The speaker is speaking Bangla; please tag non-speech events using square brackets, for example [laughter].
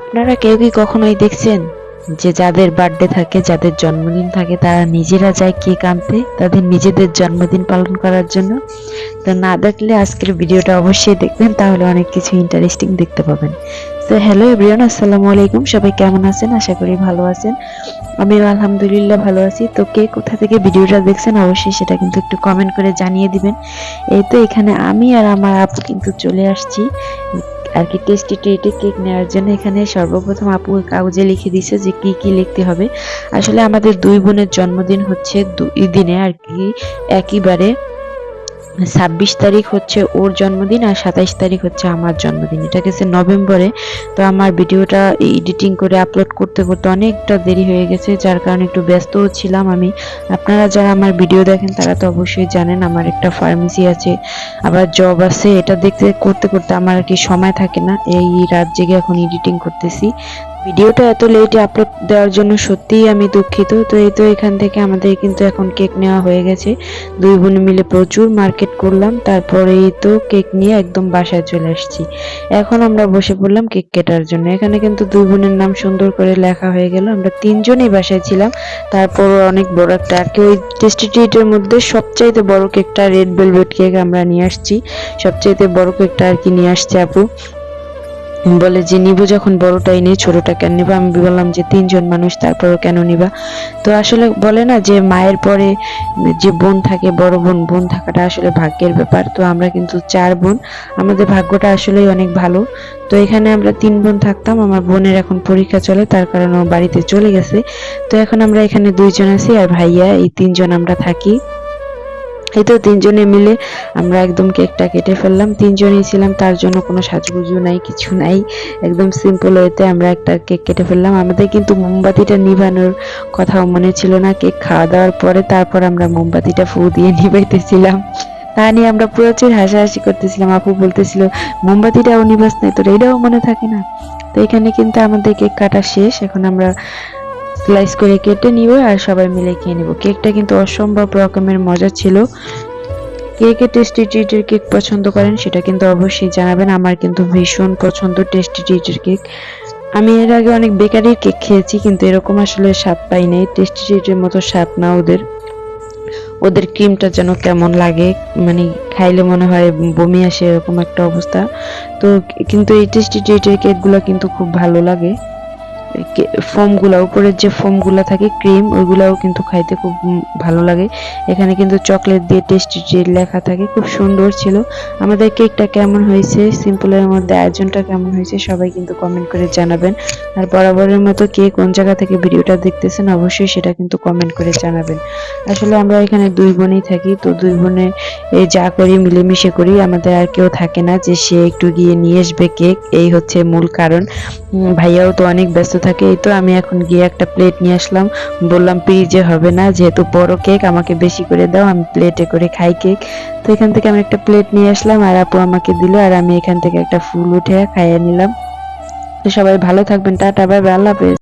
আপনারা কেউ কি কখনোই দেখছেন যে যাদের বার্থডে থাকে, যাদের জন্মদিন থাকে, তারা নিজেরা যায় কেক আনতে, তাদের নিজেদের জন্মদিন পালন করার জন্য? তো না দেখলে আজকের ভিডিওটা অবশ্যই দেখবেন, তাহলে অনেক কিছু ইন্টারেস্টিং দেখতে পাবেন। তো হ্যালো এভরিওয়ান আসসালামু আলাইকুম, সবাই কেমন আছেন? আশা করি ভালো আছেন। আমিও আলহামদুলিল্লাহ ভালো আছি। তো কে কোথা থেকে ভিডিওটা দেখছেন, অবশ্যই সেটা কিন্তু একটু কমেন্ট করে জানিয়ে দিবেন। এই তো এখানে আমি আর আমার আপু কিন্তু চলে আসছি। আর কি টেস্টি ট্রিটে কেক নেওয়ার জন্য এখানে সর্বপ্রথম আপু কাগজে লিখে দিছে যে কি কি লিখতে হবে। আসলে আমাদের দুই বোনের জন্মদিন হচ্ছে দুই দিনে আর কি, একইবারে ছাব্বিশ তারিখ হচ্ছে ওর জন্মদিন আর সাতাইশ তারিখ হচ্ছে আমার জন্মদিন। এটা গেছে নভেম্বরে, তো আমার ভিডিওটা এডিটিং করে আপলোড করতে করতে অনেকটা দেরি হয়ে গেছে, যার কারণে একটু ব্যস্তও ছিলাম আমি। আপনারা যারা আমার ভিডিও দেখেন, তারা তো অবশ্যই জানেন আমার একটা ফার্মেসি আছে, আবার জব আছে। এটা দেখতে করতে করতে আমার আর কি সময় থাকে না, এই রাত জেগে এখন এডিটিং করতেছি। ভিডিওটা এত লেটে আপলোড দেওয়ার জন্য সত্যিই আমি দুঃখিত। তো এই তো এখান থেকে আমাদের কিন্তু এখন কেক নেওয়া হয়ে গেছে। দুই বোন মিলে প্রচুর মার্কেট করলাম তারপরে এই তো কেক নিয়ে একদম বাসায় চলে আসছি। এখন আমরা বসে পড়লাম কেক কেটার জন্য। এখানে কিন্তু দুই বোনের নাম সুন্দর করে লেখা হয়ে গেল। আমরা তিনজনই বাসায় ছিলাম। তারপর অনেক বড় একটা আর কি, ওই টেস্টি ট্রিটের মধ্যে সবচাইতে বড় কেকটা রেড ভেলভেট কেক আমরা নিয়ে আসছি। সবচাইতে বড় কেকটা আর কি নিয়ে আসছে আপু। বলে যে, নিবো যখন বড়টাই নেই ছোটটা কেন নিবা? আমি বললাম যে, তিনজন মানুষ, তারপরও কেন নিবা? তো আসলে বলে না যে, মায়ের পরে যে বোন থাকে, বড় বোন বোন থাকাটা আসলে ভাগ্যের ব্যাপার। তো আমরা কিন্তু চার বোন, আমাদের ভাগ্যটা আসলেই অনেক ভালো। তো এখানে আমরা তিন বোন থাকতাম, আমার বোনের এখন পরীক্ষা চলে, তার কারণে ও বাড়িতে চলে গেছে। তো এখন আমরা এখানে দুইজন আছি আর ভাইয়া, এই তিনজন আমরা থাকি। এই তো তিনজনে মিলে আমরা একদম কেকটা কেটে ফেললাম। তিনজনেই ছিলাম, তার জন্য কোনো সাজগুজু নাই, কিছু নাই। একদম সিম্পল ওয়েতে আমরা একটা কেক কেটে ফেললাম। আমাদের কিন্তু মোমবাতিটা নিভানোর কথাও মনে ছিল না। কেক খাওয়া দাওয়ার পরে তারপর আমরা মোমবাতিটা ফু দিয়ে [laughs] নিভাইতেছিলাম। তা নিয়ে আমরা প্রচুর হাসাহাসি করতেছিলাম। আপু বলতেছিল, মোমবাতিটাও নিভাস নাই তোর। এটাও মনে থাকে না। তো এখানে কিন্তু আমাদের কেক কাটা শেষ। এখন আমরা স্লাইস করে কেটে নিব আর সবাই মিলে খেয়ে নিব। কেকটা কিন্তু অসম্ভব রকমের মজা ছিল। কে কে টেস্টি ট্রিটের কেক পছন্দ করেন সেটা কিন্তু অবশ্যই জানাবেন। আমার কিন্তু ভীষণ পছন্দ টেস্টি ট্রিটের কেক। আমি এর আগে অনেক বেকারির কেক খেয়েছি, কিন্তু এরকম আসলে স্বাদ পাই নাই। টেস্টি ট্রিটের মতো স্বাদ না ওদের। ওদের ক্রিমটা যেন কেমন লাগে মানে খাইলে মনে হয় বমি আসে এরকম একটা অবস্থা। তো কিন্তু এই টেস্টি ট্রিটের কেকগুলো কিন্তু খুব ভালো লাগে। ফোমগুলো উপরের যে ফোমগুলো থাকে, ক্রিম, ওইগুলাও কিন্তু খাইতে খুব ভালো লাগে। এখানে কিন্তু চকলেট দিয়ে টেস্টি ট্রিট লেখা থাকে, খুব সুন্দর ছিল। আমাদের কেকটা কেমন হয়েছে, সিম্পলের মধ্যে আয়োজনটা কেমন হয়েছে, সবাই কিন্তু কমেন্ট করে জানাবেন। আর বরাবরের মতো কে কোন জায়গা থেকে ভিডিওটা দেখতেছেন, অবশ্যই সেটা কিন্তু কমেন্ট করে জানাবেন। আসলে আমরা এখানে দুই বোনই থাকি, তো দুই বোনে এই যা করি, মিলেমিশে করি, আমাদের আর কেউ থাকে না যে সে একটু গিয়ে নিয়ে আসবে কেক। এই হচ্ছে মূল কারণ। ভাইয়াও তো অনেক ব্যস্ত থাকে, এই তো আমি এখন গিয়ে একটা প্লেট নিয়ে আসলাম। বললাম যে হবে না, যেহেতু বড় কেক, আমাকে বেশি করে দাও, আমি প্লেটে করে খাই কেক। তো এখান থেকে আমি একটা প্লেট নিয়ে আসলাম, আর আপু আমাকে দিল, আর আমি এখান থেকে একটা ফুল উঠে খাইয়ে নিলাম। তো সবাই ভালো থাকবেন, টাটা বাই, আল্লাহ হাফেজ।